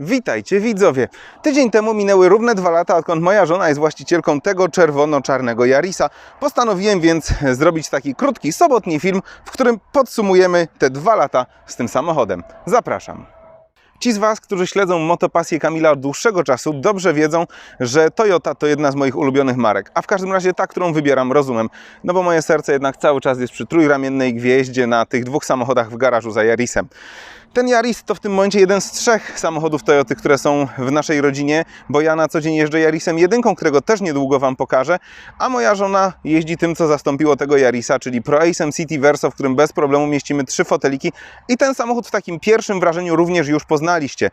Witajcie widzowie! Tydzień temu minęły równe dwa lata, odkąd moja żona jest właścicielką tego czerwono-czarnego Yarisa. Postanowiłem więc zrobić taki krótki, sobotni film, w którym podsumujemy te dwa lata z tym samochodem. Zapraszam! Ci z Was, którzy śledzą motopasję Kamila od dłuższego czasu, dobrze wiedzą, że Toyota to jedna z moich ulubionych marek, a w każdym razie ta, którą wybieram rozumem, no bo moje serce jednak cały czas jest przy trójramiennej gwieździe na tych dwóch samochodach w garażu za Yarisem. Ten Yaris to w tym momencie jeden z trzech samochodów Toyoty, które są w naszej rodzinie, bo ja na co dzień jeżdżę Yarisem jedynką, którego też niedługo Wam pokażę, a moja żona jeździ tym, co zastąpiło tego Yarisa, czyli ProAce'em City Verso, w którym bez problemu mieścimy trzy foteliki i ten samochód w takim pierwszym wrażeniu również już poznaliście.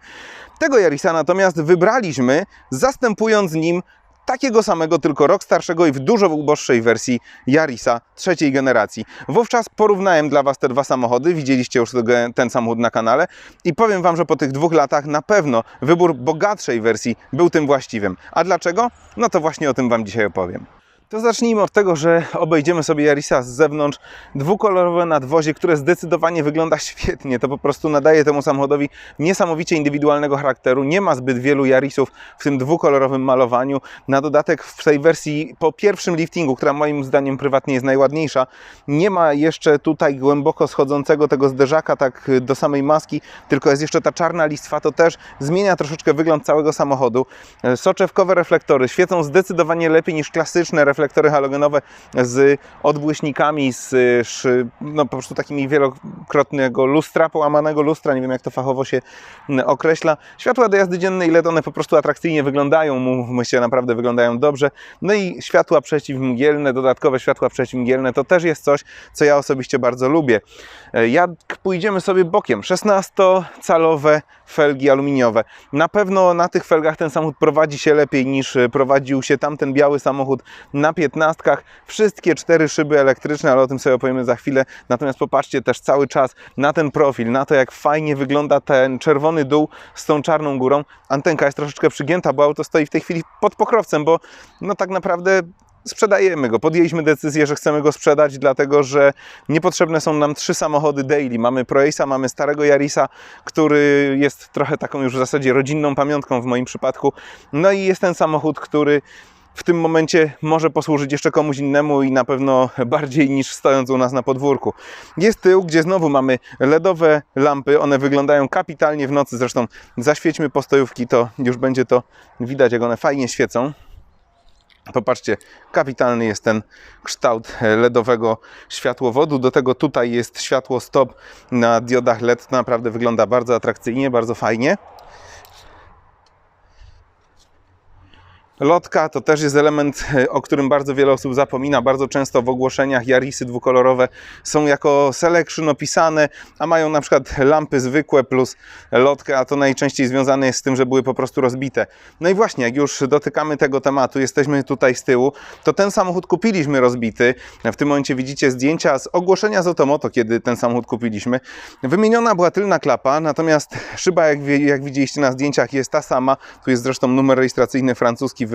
Tego Yarisa natomiast wybraliśmy, zastępując nim takiego samego, tylko rok starszego i w dużo uboższej wersji Yarisa trzeciej generacji. Wówczas porównałem dla Was te dwa samochody, widzieliście już ten samochód na kanale i powiem Wam, że po tych dwóch latach na pewno wybór bogatszej wersji był tym właściwym. A dlaczego? No to właśnie o tym Wam dzisiaj opowiem. To zacznijmy od tego, że obejdziemy sobie Yarisa z zewnątrz. Dwukolorowe nadwozie, które zdecydowanie wygląda świetnie. To po prostu nadaje temu samochodowi niesamowicie indywidualnego charakteru. Nie ma zbyt wielu Yarisów w tym dwukolorowym malowaniu. Na dodatek w tej wersji po pierwszym liftingu, która moim zdaniem prywatnie jest najładniejsza, nie ma jeszcze tutaj głęboko schodzącego tego zderzaka tak do samej maski, tylko jest jeszcze ta czarna listwa. To też zmienia troszeczkę wygląd całego samochodu. Soczewkowe reflektory świecą zdecydowanie lepiej niż klasyczne reflektory halogenowe z odbłyśnikami, z szy- no, po prostu takimi wielokrotnego lustra, połamanego lustra, nie wiem jak to fachowo się mm, określa. Światła do jazdy dziennej LED, one po prostu atrakcyjnie wyglądają, mówmy się, naprawdę wyglądają dobrze. No i światła przeciwmgielne, dodatkowe światła przeciwmgielne, to też jest coś, co ja osobiście bardzo lubię. E, Jak pójdziemy sobie bokiem, 16-calowe felgi aluminiowe. Na pewno na tych felgach ten samochód prowadzi się lepiej niż e, prowadził się tamten biały samochód na piętnastkach. Wszystkie cztery szyby elektryczne, ale o tym sobie opowiemy za chwilę. Natomiast popatrzcie też cały czas na ten profil, na to jak fajnie wygląda ten czerwony dół z tą czarną górą. Antenka jest troszeczkę przygięta, bo auto stoi w tej chwili pod pokrowcem, bo no tak naprawdę sprzedajemy go. Podjęliśmy decyzję, że chcemy go sprzedać, dlatego że niepotrzebne są nam trzy samochody daily. Mamy ProAce'a, mamy starego Yarisa, który jest trochę taką już w zasadzie rodzinną pamiątką w moim przypadku. No i jest ten samochód, który w tym momencie może posłużyć jeszcze komuś innemu i na pewno bardziej niż stojąc u nas na podwórku. Jest tył, gdzie znowu mamy LEDowe lampy, one wyglądają kapitalnie w nocy, zresztą zaświećmy postojówki, to już będzie to widać, jak one fajnie świecą. Popatrzcie, kapitalny jest ten kształt LEDowego światłowodu. Do tego tutaj jest światło stop na diodach LED. Naprawdę wygląda bardzo atrakcyjnie, bardzo fajnie. Lotka to też jest element, e, o którym bardzo wiele osób zapomina. Bardzo często w ogłoszeniach Yarisy dwukolorowe są jako selection opisane, a mają na przykład lampy zwykłe plus lotkę, a to najczęściej związane jest z tym, że były po prostu rozbite. No i właśnie, jak już dotykamy tego tematu, jesteśmy tutaj z tyłu, to ten samochód kupiliśmy rozbity. W tym momencie widzicie zdjęcia z ogłoszenia z Otomoto, kiedy ten samochód kupiliśmy. Wymieniona była tylna klapa, natomiast szyba, jak, jak widzieliście na zdjęciach, jest ta sama. Tu jest zresztą numer rejestracyjny francuski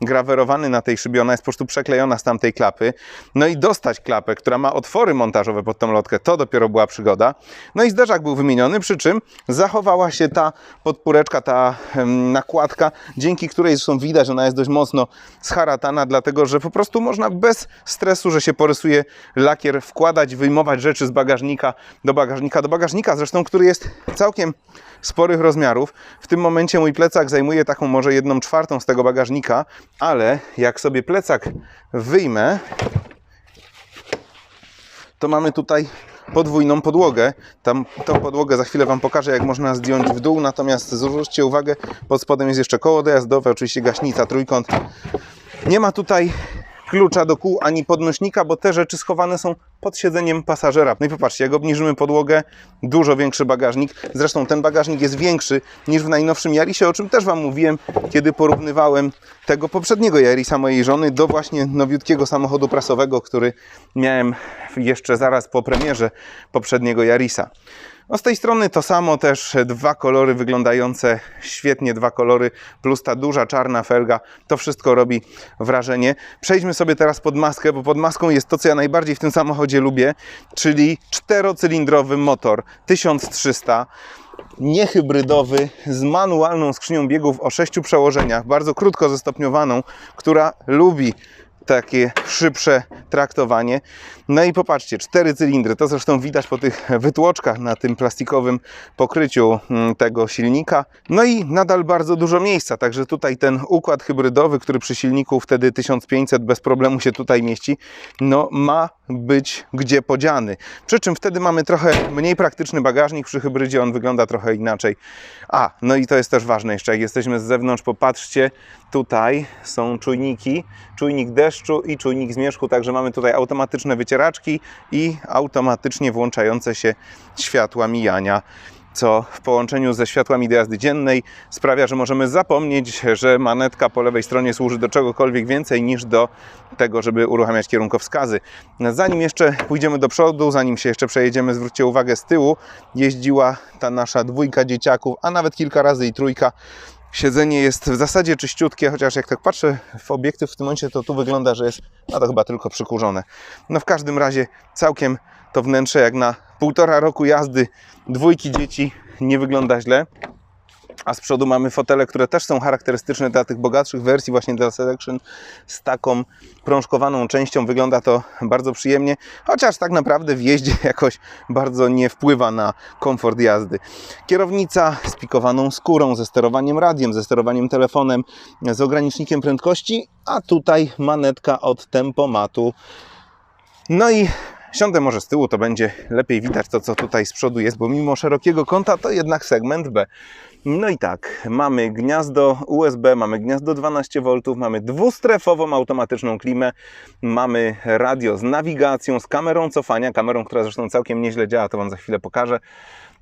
wygrawerowany na tej szybie, ona jest po prostu przeklejona z tamtej klapy. No i dostać klapę, która ma otwory montażowe pod tą lotkę, to dopiero była przygoda. No i zderzak był wymieniony, przy czym zachowała się ta podpóreczka, ta nakładka, dzięki której zresztą widać, że ona jest dość mocno scharatana, dlatego że po prostu można bez stresu, że się porysuje lakier, wkładać, wyjmować rzeczy z bagażnika do bagażnika do bagażnika, zresztą który jest całkiem sporych rozmiarów. W tym momencie mój plecak zajmuje taką może jedną czwartą z tego bagażnika, ale jak sobie plecak wyjmę, to mamy tutaj podwójną podłogę. Tam, tą podłogę za chwilę Wam pokażę, jak można zdjąć w dół, natomiast zwróćcie uwagę, pod spodem jest jeszcze koło dojazdowe, oczywiście gaśnica, trójkąt. Nie ma tutaj klucza do kół ani podnośnika, bo te rzeczy schowane są pod siedzeniem pasażera. No i popatrzcie, jak obniżymy podłogę, dużo większy bagażnik. Zresztą ten bagażnik jest większy niż w najnowszym Yarisie, o czym też Wam mówiłem, kiedy porównywałem tego poprzedniego Yarisa mojej żony do właśnie nowiutkiego samochodu prasowego, który miałem jeszcze zaraz po premierze poprzedniego Yarisa. No z tej strony to samo, też dwa kolory wyglądające świetnie, dwa kolory, plus ta duża czarna felga, to wszystko robi wrażenie. Przejdźmy sobie teraz pod maskę, bo pod maską jest to, co ja najbardziej w tym samochodzie lubię, czyli czterocylindrowy motor 1300. niehybrydowy z manualną skrzynią biegów o sześciu przełożeniach, bardzo krótko zestopniowaną, która lubi takie szybsze traktowanie. No i popatrzcie, cztery cylindry, to zresztą widać po tych wytłoczkach na tym plastikowym pokryciu mm, tego silnika. No i nadal bardzo dużo miejsca, także tutaj ten układ hybrydowy, który przy silniku wtedy 1500 bez problemu się tutaj mieści, no ma być gdzie podziany. Przy czym wtedy mamy trochę mniej praktyczny bagażnik, przy hybrydzie on wygląda trochę inaczej. A, no i to jest też ważne jeszcze, jak jesteśmy z zewnątrz, popatrzcie, tutaj są czujniki, czujnik deszczu i czujnik zmierzchu, także mamy tutaj automatyczne wycieraczki i automatycznie włączające się światła mijania co w połączeniu ze światłami jazdy dziennej sprawia, że możemy zapomnieć, że manetka po lewej stronie służy do czegokolwiek więcej niż do tego, żeby uruchamiać kierunkowskazy. Zanim jeszcze pójdziemy do przodu, zanim się jeszcze przejedziemy, zwróćcie uwagę, z tyłu jeździła ta nasza dwójka dzieciaków, a nawet kilka razy i trójka. Siedzenie jest w zasadzie czyściutkie, chociaż jak tak patrzę w obiektyw w tym momencie, to tu wygląda, że jest, no to chyba tylko przykurzone. No w każdym razie całkiem to wnętrze jak na półtora roku jazdy dwójki dzieci nie wygląda źle. A z przodu mamy fotele, które też są charakterystyczne dla tych bogatszych wersji, właśnie dla Selection, z taką prążkowaną częścią. Wygląda to bardzo przyjemnie, chociaż tak naprawdę w jeździe jakoś bardzo nie wpływa na komfort jazdy. Kierownica z pikowaną skórą, ze sterowaniem radiem, ze sterowaniem telefonem, z ogranicznikiem prędkości, a tutaj manetka od tempomatu. No i Siądę może z tyłu, to będzie lepiej widać to, co tutaj z przodu jest, bo mimo szerokiego kąta to jednak segment B. No i tak, mamy gniazdo USB, mamy gniazdo 12V, mamy dwustrefową automatyczną klimę, mamy radio z nawigacją, z kamerą cofania, kamerą, która zresztą całkiem nieźle działa, to Wam za chwilę pokażę.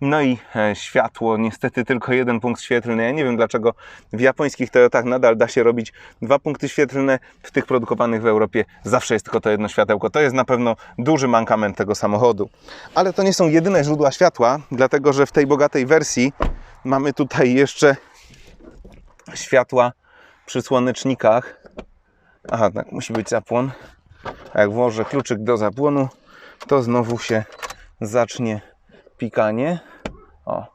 No i e, światło, niestety tylko jeden punkt świetlny. Ja nie wiem dlaczego w japońskich Toyotach nadal da się robić dwa punkty świetlne, w tych produkowanych w Europie zawsze jest tylko to jedno światełko. To jest na pewno duży mankament tego samochodu. Ale to nie są jedyne źródła światła, dlatego że w tej bogatej wersji mamy tutaj jeszcze światła przy słonecznikach. Aha, tak, musi być zapłon. A jak włożę kluczyk do zapłonu, to znowu się zacznie pikanie. O,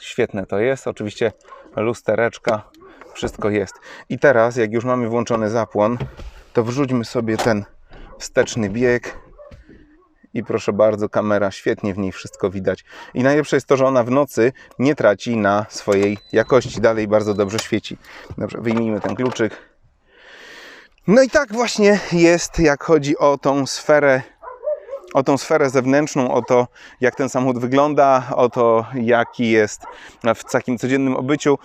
świetne to jest. Oczywiście lustereczka, wszystko jest. I teraz, jak już mamy włączony zapłon, to wrzućmy sobie ten wsteczny bieg. I proszę bardzo, kamera świetnie w niej wszystko widać. I najlepsze jest to, że ona w nocy nie traci na swojej jakości. Dalej bardzo dobrze świeci. Dobrze, wyjmijmy ten kluczyk. No i tak właśnie jest, jak chodzi o tą sferę o tą sferę zewnętrzną, o to, jak ten samochód wygląda, o to, jaki jest w takim codziennym obyciu.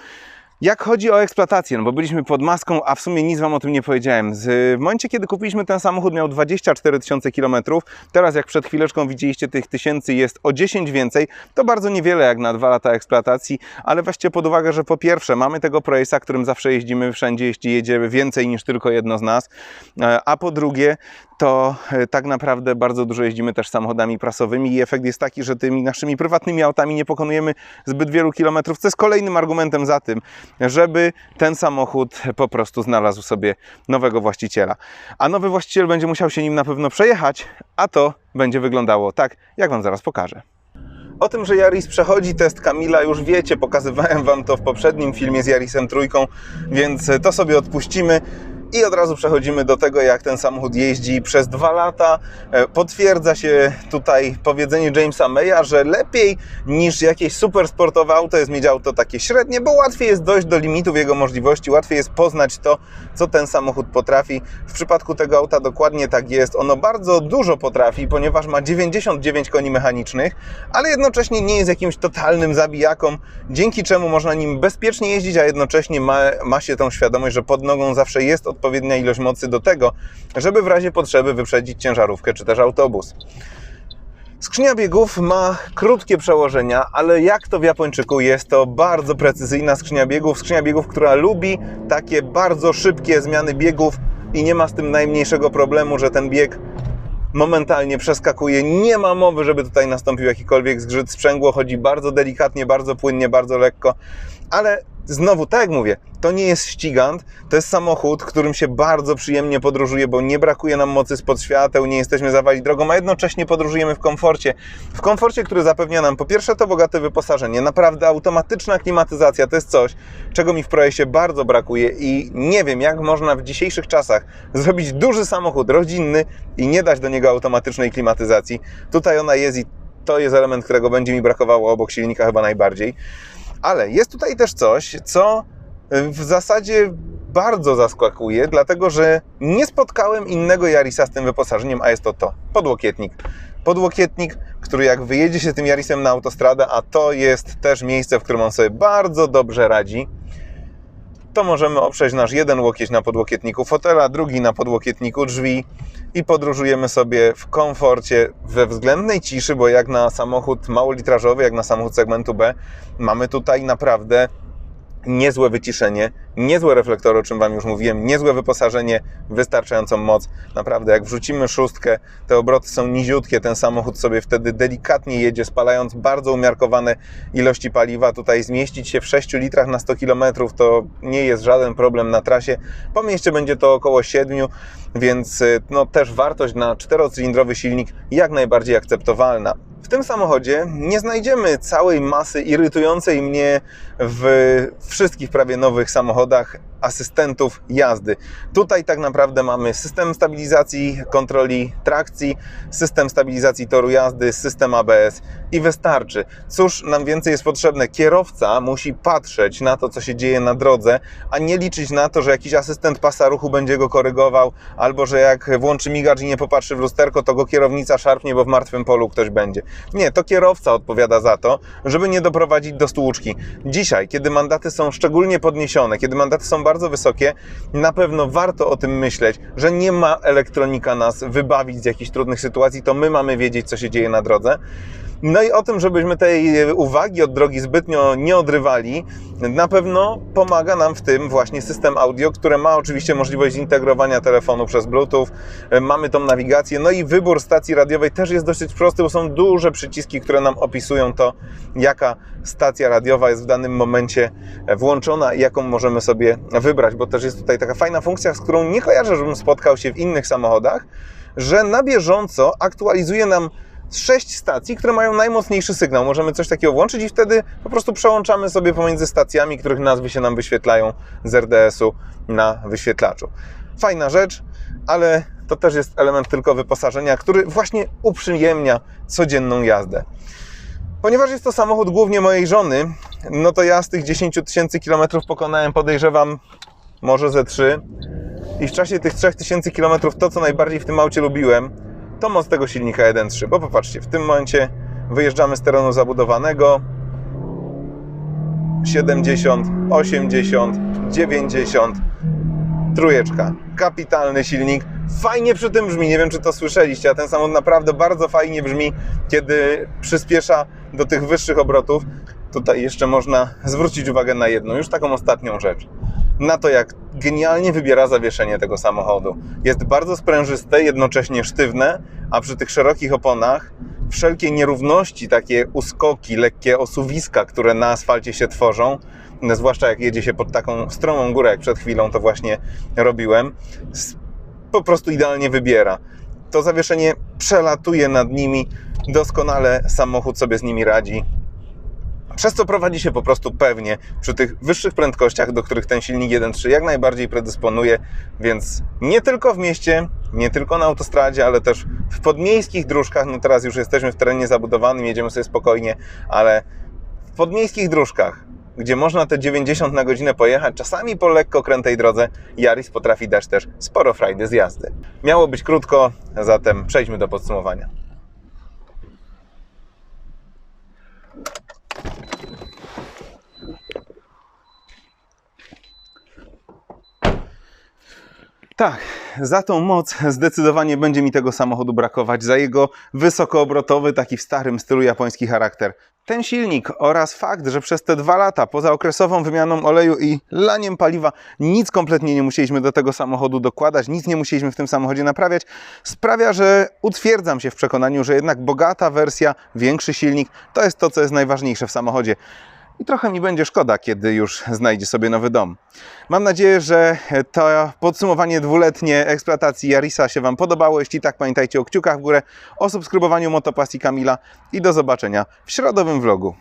Jak chodzi o eksploatację, no bo byliśmy pod maską, a w sumie nic Wam o tym nie powiedziałem. W momencie, kiedy kupiliśmy ten samochód, miał 24 tysiące kilometrów. Teraz, jak przed chwileczką widzieliście, tych tysięcy jest o 10 więcej. To bardzo niewiele jak na dwa lata eksploatacji, ale weźcie pod uwagę, że po pierwsze, mamy tego Proace'a, którym zawsze jeździmy wszędzie, jeśli jedzie więcej niż tylko jedno z nas, e, a po drugie, to e, tak naprawdę bardzo dużo jeździmy też samochodami prasowymi i efekt jest taki, że tymi naszymi prywatnymi autami nie pokonujemy zbyt wielu kilometrów, co jest kolejnym argumentem za tym, żeby ten samochód po prostu znalazł sobie nowego właściciela. A nowy właściciel będzie musiał się nim na pewno przejechać, a to będzie wyglądało tak, jak Wam zaraz pokażę. O tym, że Yaris przechodzi test Kamila już wiecie, pokazywałem Wam to w poprzednim filmie z Yarisem trójką, więc to sobie odpuścimy. I od razu przechodzimy do tego, jak ten samochód jeździ przez dwa lata. E, potwierdza się tutaj powiedzenie Jamesa Maya, że lepiej niż jakieś super sportowe auto jest mieć auto takie średnie, bo łatwiej jest dojść do limitów jego możliwości, łatwiej jest poznać to, co ten samochód potrafi. W przypadku tego auta dokładnie tak jest. Ono bardzo dużo potrafi, ponieważ ma 99 koni mechanicznych, ale jednocześnie nie jest jakimś totalnym zabijaką, dzięki czemu można nim bezpiecznie jeździć, a jednocześnie ma, ma się tą świadomość, że pod nogą zawsze jest odpowiednia ilość mocy do tego, żeby w razie potrzeby wyprzedzić ciężarówkę czy też autobus. Skrzynia biegów ma krótkie przełożenia, ale jak to w Japończyku jest to bardzo precyzyjna skrzynia biegów. Skrzynia biegów, która lubi takie bardzo szybkie zmiany biegów i nie ma z tym najmniejszego problemu, że ten bieg momentalnie przeskakuje. Nie ma mowy, żeby tutaj nastąpił jakikolwiek zgrzyt sprzęgło. Chodzi bardzo delikatnie, bardzo płynnie, bardzo lekko, ale znowu, tak jak mówię, to nie jest ścigant, to jest samochód, którym się bardzo przyjemnie podróżuje, bo nie brakuje nam mocy spod świateł, nie jesteśmy zawali drogą, a jednocześnie podróżujemy w komforcie. W komforcie, który zapewnia nam po pierwsze to bogate wyposażenie, naprawdę automatyczna klimatyzacja, to jest coś, czego mi w projekcie bardzo brakuje i nie wiem, jak można w dzisiejszych czasach zrobić duży samochód rodzinny i nie dać do niego automatycznej klimatyzacji. Tutaj ona jest i to jest element, którego będzie mi brakowało obok silnika chyba najbardziej. Ale jest tutaj też coś, co w zasadzie bardzo zaskakuje, dlatego że nie spotkałem innego Jarisa z tym wyposażeniem, a jest to to, podłokietnik. Podłokietnik, który jak wyjedzie się tym Jarisem na autostradę, a to jest też miejsce, w którym on sobie bardzo dobrze radzi, to możemy oprzeć nasz jeden łokieć na podłokietniku fotela, drugi na podłokietniku drzwi i podróżujemy sobie w komforcie, we względnej ciszy, bo jak na samochód małolitrażowy, jak na samochód segmentu B, mamy tutaj naprawdę niezłe wyciszenie, niezłe reflektory, o czym Wam już mówiłem, niezłe wyposażenie, wystarczającą moc. Naprawdę, jak wrzucimy szóstkę, te obroty są niziutkie, ten samochód sobie wtedy delikatnie jedzie, spalając bardzo umiarkowane ilości paliwa. Tutaj zmieścić się w 6 litrach na 100 km to nie jest żaden problem na trasie. Po mieście będzie to około 7, więc no, też wartość na czterocylindrowy silnik jak najbardziej akceptowalna. W tym samochodzie nie znajdziemy całej masy irytującej mnie w wszystkich prawie nowych samochodach городах. Asystentów jazdy. Tutaj tak naprawdę mamy system stabilizacji kontroli trakcji, system stabilizacji toru jazdy, system ABS i wystarczy. Cóż nam więcej jest potrzebne? Kierowca musi patrzeć na to, co się dzieje na drodze, a nie liczyć na to, że jakiś asystent pasa ruchu będzie go korygował, albo że jak włączy migacz i nie popatrzy w lusterko, to go kierownica szarpnie, bo w martwym polu ktoś będzie. Nie, to kierowca odpowiada za to, żeby nie doprowadzić do stłuczki. Dzisiaj, kiedy mandaty są szczególnie podniesione, kiedy mandaty są bardzo wysokie, na pewno warto o tym myśleć, że nie ma elektronika nas wybawić z jakichś trudnych sytuacji, to my mamy wiedzieć, co się dzieje na drodze. No i o tym, żebyśmy tej uwagi od drogi zbytnio nie odrywali, na pewno pomaga nam w tym właśnie system audio, który ma oczywiście możliwość zintegrowania telefonu przez Bluetooth. Mamy tą nawigację, no i wybór stacji radiowej też jest dosyć prosty, bo są duże przyciski, które nam opisują to, jaka stacja radiowa jest w danym momencie włączona i jaką możemy sobie wybrać, bo też jest tutaj taka fajna funkcja, z którą nie kojarzę, żebym spotkał się w innych samochodach, że na bieżąco aktualizuje nam sześć stacji, które mają najmocniejszy sygnał. Możemy coś takiego włączyć i wtedy po prostu przełączamy sobie pomiędzy stacjami, których nazwy się nam wyświetlają z RDS-u na wyświetlaczu. Fajna rzecz, ale to też jest element tylko wyposażenia, który właśnie uprzyjemnia codzienną jazdę. Ponieważ jest to samochód głównie mojej żony, no to ja z tych 10 tysięcy kilometrów pokonałem, podejrzewam, może ze 3. I w czasie tych 3000 kilometrów to, co najbardziej w tym aucie lubiłem, to moc tego silnika 1.3. Bo popatrzcie, w tym momencie wyjeżdżamy z terenu zabudowanego. 70, 80, 90, trójeczka. Kapitalny silnik. Fajnie przy tym brzmi, nie wiem czy to słyszeliście, a ten samochód naprawdę bardzo fajnie brzmi, kiedy przyspiesza do tych wyższych obrotów. Tutaj jeszcze można zwrócić uwagę na jedną, już taką ostatnią rzecz na to, jak genialnie wybiera zawieszenie tego samochodu. Jest bardzo sprężyste, jednocześnie sztywne, a przy tych szerokich oponach wszelkie nierówności, takie uskoki, lekkie osuwiska, które na asfalcie się tworzą, zwłaszcza jak jedzie się pod taką stromą górę, jak przed chwilą to właśnie robiłem, po prostu idealnie wybiera. To zawieszenie przelatuje nad nimi, doskonale samochód sobie z nimi radzi przez co prowadzi się po prostu pewnie przy tych wyższych prędkościach, do których ten silnik 1.3 jak najbardziej predysponuje, więc nie tylko w mieście, nie tylko na autostradzie, ale też w podmiejskich dróżkach, no teraz już jesteśmy w terenie zabudowanym, jedziemy sobie spokojnie, ale w podmiejskich dróżkach, gdzie można te 90 na godzinę pojechać, czasami po lekko krętej drodze, Yaris potrafi dać też sporo frajdy z jazdy. Miało być krótko, zatem przejdźmy do podsumowania. Tak, za tą moc zdecydowanie będzie mi tego samochodu brakować, za jego wysokoobrotowy, taki w starym stylu japoński charakter. Ten silnik oraz fakt, że przez te dwa lata poza okresową wymianą oleju i laniem paliwa nic kompletnie nie musieliśmy do tego samochodu dokładać, nic nie musieliśmy w tym samochodzie naprawiać, sprawia, że utwierdzam się w przekonaniu, że jednak bogata wersja, większy silnik to jest to, co jest najważniejsze w samochodzie. I trochę mi będzie szkoda, kiedy już znajdzie sobie nowy dom. Mam nadzieję, że to podsumowanie dwuletnie eksploatacji Yarisa się Wam podobało. Jeśli tak, pamiętajcie o kciukach w górę, o subskrybowaniu Motopasji Kamila i do zobaczenia w środowym vlogu.